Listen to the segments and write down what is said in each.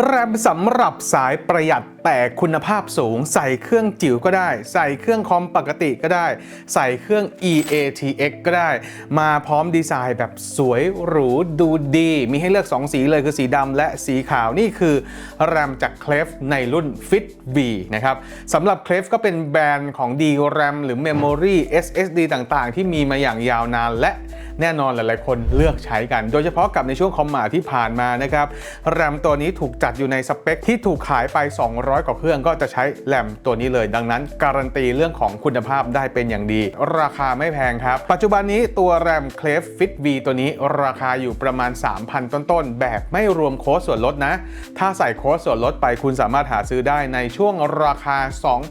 แรมสำหรับสายประหยัดแต่คุณภาพสูง ใส่เครื่องจิ๋วก็ได้ ใส่เครื่องคอมปกติก็ได้ ใส่เครื่อง EATX ก็ได้ มาพร้อมดีไซน์แบบสวยหรูดูดี มีให้เลือก 2 สีเลยคือสีดำและสีขาวนี่คือแรมจากเคลฟในรุ่น Fit V นะครับสำหรับเคลฟก็เป็นแบรนด์ของ DRAM หรือ Memory SSD ต่างๆ ที่มีมาอย่างยาวนานและ แน่นอนหลายๆ คนเลือกใช้กัน โดยเฉพาะกับในช่วงคอมมาที่ผ่านมานะครับแรมตัวนี้ถูกจัดอยู่ในสเปคที่ถูกขายไป 200 กว่าเครื่องก็จะใช้แรมตัวนี้เลย ดังนั้นการันตีเรื่องของคุณภาพได้เป็นอย่างดี ราคาไม่แพงครับ ปัจจุบันนี้ตัวแรม c l a v Fit V ตัวนี้ราคาอยู่ประมาณ 3,000 ต้นๆ แบบไม่รวมโค้ดส่วนลดนะ ถ้าใส่โค้ดส่วนลดไปคุณสามารถหาซื้อได้ในช่วงราคา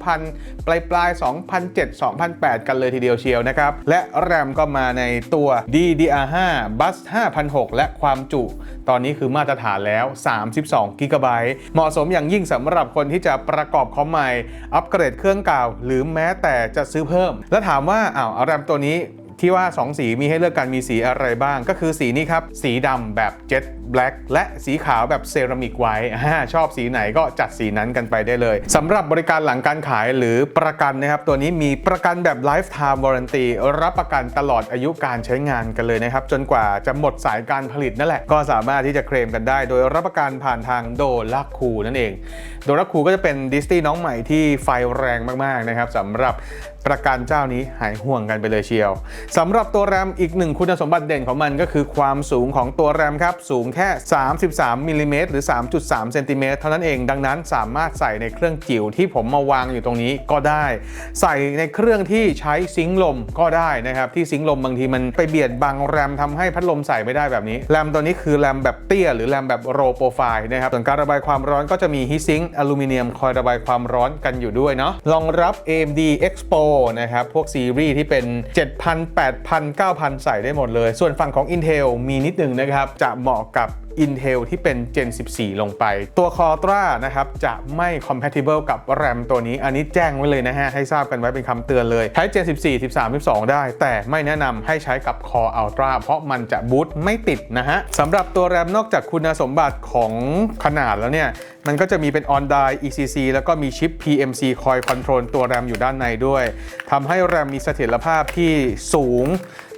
2,000 ปลายปลายๆ2,007 2,008 กันเลยทีเดียวเชียวนะครับ และแรมก็มาในตัว DDR5 Bus 5,006 และความจุ ตอนนี้คือมาตรฐานแล้ว 32 g b เหมาะสมอย่างยิ่งสำหรับคนที่จะประกอบคอมใหม่ อัปเกรดเครื่องเก่า หรือแม้แต่จะซื้อเพิ่ม แล้วถามว่าอ้าวแรมตัวนี้ ที่ว่า 2 สีมีให้เลือกกันมีสีอะไรบ้าง ก็คือสีนี้ครับ สีดำแบบ Jet Black และสีขาวแบบเซรามิกไว้ชอบสีไหนก็จัดสีนั้นกันไปได้เลยสำหรับบริการหลังการขายหรือประกันนะครับ ตัวนี้มีประกันแบบ Lifetime Warranty รับประกันตลอดอายุการใช้งานกันเลยนะครับ จนกว่าจะหมดสายการผลิตนั่นแหละ ก็สามารถที่จะเคลมกันได้ โดยรับประกันผ่านทางโดลักคูนั่นเอง โดลักคูก็จะเป็นดิสตี้น้องใหม่ที่ไฟแรงมากๆนะครับสำหรับ ประกันเจ้านี้หายห่วงกันไปเลยเชียวสำหรับตัวแรมอีกหนึ่งคุณสมบัติเด่นของมันก็คือความสูงของตัวแรมครับ สูงแค่ 33มิลลิเมตรหรือ 3.3เซนติเมตรเท่านั้นเองดังนั้นสามารถใส่ในเครื่องจิ๋วที่ผมมาวางอยู่ตรงนี้ก็ได้ ใส่ในเครื่องที่ใช้ซิงลมก็ได้นะครับ ที่ซิงลมบางทีมันไปเบียดบังแรมทำให้พัดลมใส่ไม่ได้แบบนี้แรมตัวนี้คือแรมแบบเตี้ยหรือแรมแบบโรโปรไฟล์นะครับส่วนการระบายความร้อนก็จะมีฮีซิงค์อลูมิเนียมคอยระบายความร้อนกันอยู่ด้วยเนาะรองรับ AMD Expo นะครับ พวกซีรีส์ที่เป็น 7,000 8,000 9,000 ใส่ได้หมดเลย ส่วนฝั่งของ Intel มีนิดนึงนะครับ จะเหมาะกับ Intel ที่เป็น Gen 14 ลงไป ตัว c o r t r a นะครับจะไม่ compatible กับ RAM ตัวนี้ อันนี้แจ้งไว้เลยนะฮะ ให้ทราบกันไว้เป็นคำเตือนเลย ใช้ Gen 14 13 12 ได้ แต่ไม่แนะนำให้ใช้กับ Core Ultra เพราะมันจะบูตไม่ติดนะฮะสำหรับตัว RAM นอกจากคุณสมบัติของขนาดแล้วเนี่ยมันก็จะมีเป็น on die ECC แล้วก็มีชิป PMC คอยคอนโทรลตัว RAM อยู่ด้านในด้วยทำให้ RAM มีเสถียรภาพที่สูง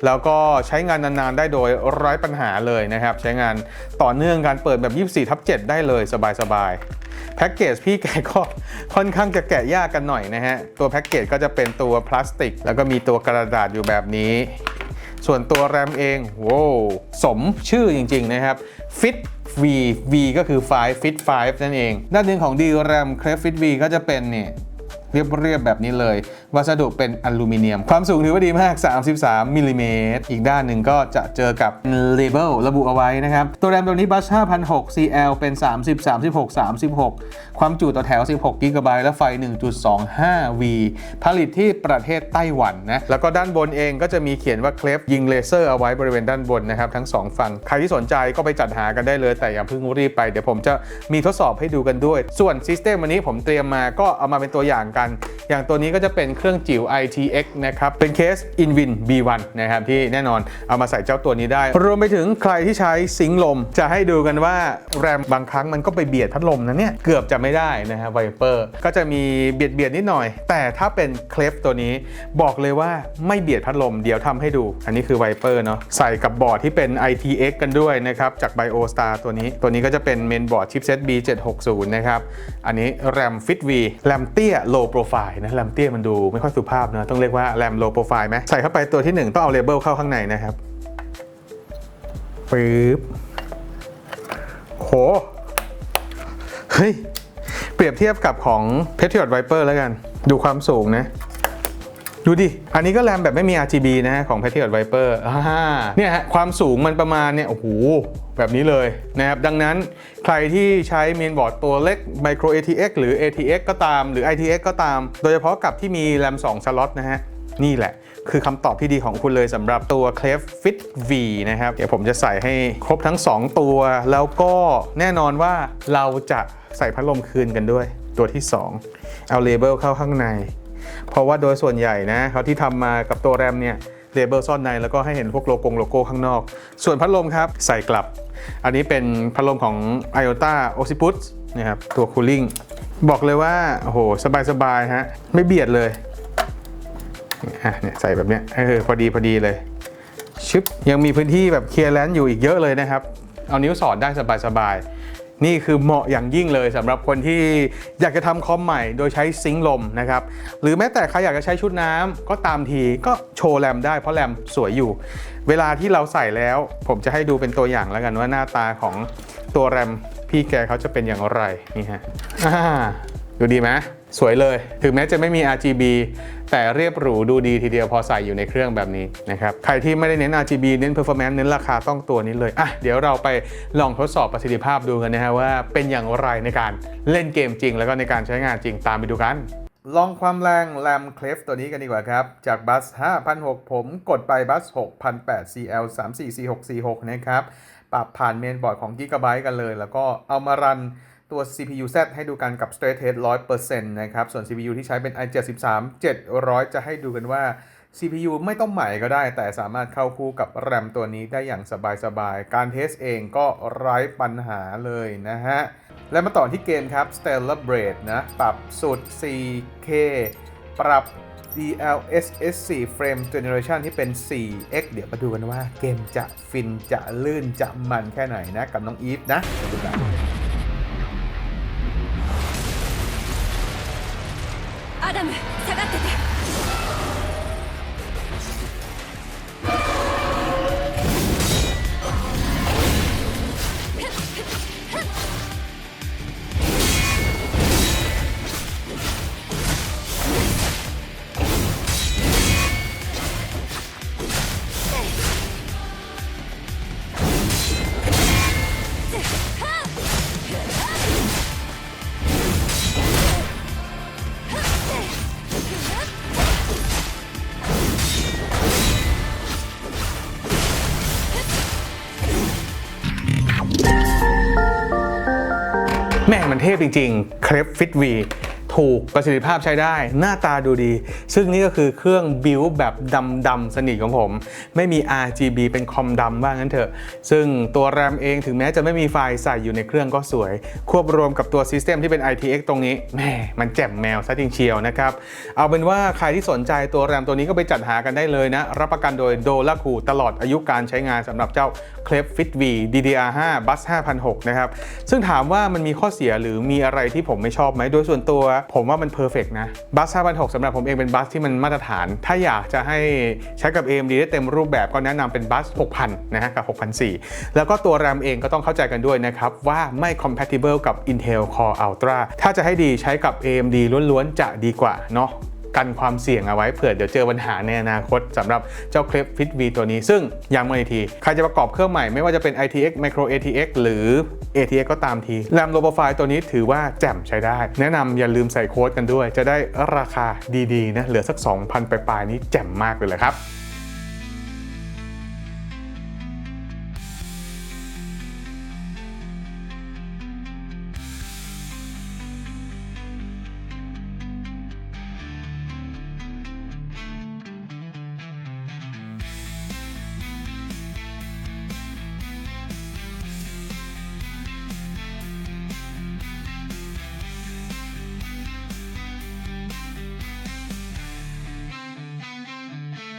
แล้วก็ใช้งานนานๆได้โดยไร้ปัญหาเลยนะครับ ใช้งานต่อเนื่องการเปิดแบบ 24ทับ7ได้เลยสบายๆแพ็กเกจพี่แกก็ค่อนข้างจะแกะยากกันหน่อยนะฮะ ตัวแพ็กเกจก็จะเป็นตัวพลาสติก แล้วก็มีตัวกระดาษอยู่แบบนี้ ส่วนตัวแรมเองโว้สมชื่อจริงๆนะครับ Fit V V ก็คือ 5 Fit 5 นั่นเองด้านหนึ่งของ DRAM c r e Fit V ก็จะเป็นเนี่ย เรียบๆแบบนี้เลย วัสดุเป็นอลูมิเนียม ความสูงถือว่าดีมาก 33มิลลิเมตรอีกด้านหนึ่งก็จะเจอกับเลเบลระบุเอาไว้นะครับ ตัวแรมตัวนี้บัส5,006 CL เป็น 30 36 36 ความจุต่อแถว 16 g b และไฟ 1.25 V ผลิตที่ประเทศไต้หวันนะ แล้วก็ด้านบนเองก็จะมีเขียนว่าเคลฟยิงเลเซอร์เอาไว้บริเวณด้านบนนะครับ ทั้ง 2 ฝั่ง ใครที่สนใจก็ไปจัดหากันได้เลย แต่อย่าเพิ่งรีบไป เดี๋ยวผมจะมีทดสอบให้ดูกันด้วย ส่วนซิสเต็มวันนี้ผมเตรียมมาก็เอามาเป็นตัวอย่างกันอย่างตัวนี้ก็จะเป็นเครื่องจิ๋ว ITX นะครับ เป็นเคส Invin B1 นะครับที่แน่นอนเอามาใส่เจ้าตัวนี้ได้ รวมไปถึงใครที่ใช้ซิงค์ลม จะให้ดูกันว่าแรมบางครั้งมันก็ไปเบียดพัดลมนะเนี่ย เกือบจะไม่ได้นะฮะไวเปอร์ก็จะมีเบียดเบียดนิดหน่อย แต่ถ้าเป็นเคลฟตัวนี้บอกเลยว่าไม่เบียดพัดลมเดี๋ยวทำให้ดู อันนี้คือไวเปอร์เนาะใส่กับบอร์ดที่เป็น ITX กันด้วยนะครับจาก BioStar ตัวนี้ ตัวนี้ก็จะเป็นเมนบอร์ดชิปเซต B760 นะครับอันนี้แรม Fit V แรมเตี้ย low profile นะแรมเตี้ยมันดูไม่ค่อยสุภาพนะต้องเรียกว่าแรม low profile ไหมใส่เข้าไปตัวที่ 1 ต้องเอาเลเบลเข้าข้างในนะครับปึ๊บโหเฮ้ยเปรียบเทียบกับของ Patriot Viper แล้วกัน ดูความสูงนะ ดูดิ อันนี้ก็แรมแบบไม่มี RGB นะฮะของ Patriot Viper อ่าเนี่ยฮะความสูงมันประมาณเนี่ย โอ้โห แบบนี้เลยนะครับ ดังนั้นใครที่ใช้เมนบอร์ดตัวเล็ก Micro ATX หรือ ATX ก็ตามหรือ ITX ก็ตาม โดยเฉพาะกับที่มีแรม2สล็อตนะฮะ นี่แหละคือคำตอบที่ดีของคุณเลยสำหรับตัว Clef Fit V นะครับ เดี๋ยวผมจะใส่ให้ครบทั้ง 2 ตัว แล้วก็แน่นอนว่าเราจะใส่พัดลมคืนกันด้วย ตัวที่ 2 เอาเลเบลเข้าข้างใน เพราะว่าโดยส่วนใหญ่นะเขาที่ทำมากับตัวแรมเนี่ยเลเบลซ่อนในแล้วก็ให้เห็นพวกโลโก้โลโก้ข้างนอก ส่วนพัดลมครับใส่กลับ อันนี้เป็นพัดลมของ iota Oxypus นะครับตัวคูลิ่งบอกเลยว่าโอ้โหสบายๆฮะไม่เบียดเลยอะเนี่ยใส่แบบเนี้ยเออพอดีพอดีเลยชึบยังมีพื้นที่แบบเคลียร์แลนด์อยู่อีกเยอะเลยนะครับ เอานิ้วสอดได้สบายๆ นี่คือเหมาะอย่างยิ่งเลยสำหรับคนที่อยากจะทำคอมใหม่โดยใช้ซิงค์ลมนะครับ หรือแม้แต่ใครอยากจะใช้ชุดน้ำก็ตามทีก็โชว์แรมได้เพราะแรมสวยอยู่ เวลาที่เราใส่แล้ว ผมจะให้ดูเป็นตัวอย่างแล้วกันว่าหน้าตาของตัวแรมพี่แกเขาจะเป็นอย่างไรนี่ฮะดูดีไหม สวยเลย ถึงแม้จะไม่มี RGB แต่เรียบหรูดูดีทีเดียวพอใส่อยู่ในเครื่องแบบนี้นะครับ ใครที่ไม่ได้เน้น RGB เน้น performance เน้นราคาต้องตัวนี้เลย อะ เดี๋ยวเราไปลองทดสอบประสิทธิภาพดูกันนะฮะว่าเป็นอย่างไรในการเล่นเกมจริง แล้วก็ในการใช้งานจริงตามไปดูกัน ลองความแรงแรมคลฟตัวนี้กันดีกว่าครับ จากบัส5,006 ผมกดไปบัส6,008 CL 344646 นะครับ ปรับผ่านเมนบอร์ดของ Gigabyte กันเลย แล้วก็เอามารัน ตัว CPU Z ให้ดูกันกับ Straight Test 100%นะครับ ส่วน CPU ที่ใช้เป็น i73 700 จะให้ดูกันว่า CPU ไม่ต้องใหม่ก็ได้ แต่สามารถเข้าคู่กับแรมตัวนี้ได้อย่างสบายๆ การเทสเองก็ไร้ปัญหาเลยนะฮะ และมาต่อที่เกมครับ Stellar Blade นะ ปรับสุด 4K ปรับ DLSS 4 Frame Generation ที่เป็น 4X เดี๋ยวมาดูกันว่าเกมจะฟินจะลื่นจะมันแค่ไหนนะ กับน้องอีฟนะมาดูกัน แม่มันเทพจริงๆเครปฟิตวี ถูกประสิทธิภาพใช้ได้ หน้าตาดูดี ซึ่งนี่ก็คือเครื่องบิวแบบดำดำๆสนิทของผม ไม่มี RGB เป็นคอมดำว่างั้นเถอะ ซึ่งตัวแรมเองถึงแม้จะไม่มีไฟล์ใส่อยู่ในเครื่องก็สวย ควบรวมกับตัวซิสเต็มที่เป็น ITX ตรงนี้แม่มันแจ่มแมวซะจริงเชียวนะครับ เอาเป็นว่าใครที่สนใจตัวแรมตัวนี้ก็ไปจัดหากันได้เลยนะ รับประกันโดยโดลาคูตลอดอายุการใช้งานสำหรับเจ้า c l e f Fit V DDR5 Bus 5006 นะครับ ซึ่งถามว่ามันมีข้อเสียหรือมีอะไรที่ผมไม่ชอบไหมโดยส่วนตัวผมว่ามันเพอร์เฟกนะบัส5006สำหรับผมเองเป็นบัสที่มันมาตรฐาน ถ้าอยากจะให้ใช้กับ AMD ได้เต็มรูปแบบก็แนะนำเป็นบัส6000นะฮะกับ6004แล้วก็ตัว RAM เองก็ต้องเข้าใจกันด้วยนะครับ ว่าไม่ compatible กับ Intel Core Ultra ถ้าจะให้ดีใช้กับ AMD ล้วนๆจะดีกว่าเนาะ กันความเสี่ยงเอาไว้เผื่อเดี๋ยวเจอปัญหาในอนาคตสำหรับเจ้าเคลปฟิต V ตัวนี้ ซึ่งย้ำมาอีกที ใครจะประกอบเครื่องใหม่ไม่ว่าจะเป็น ITX Micro ATX หรือ ATX ก็ตามทีแรมโลโปรไฟล์ตัวนี้ถือว่าแจ่มใช้ได้ แนะนำอย่าลืมใส่โค้ดกันด้วย จะได้ราคาดีๆนะเหลือสัก 2,000ปลายๆนี้แจ่มมากเลยแหละครับ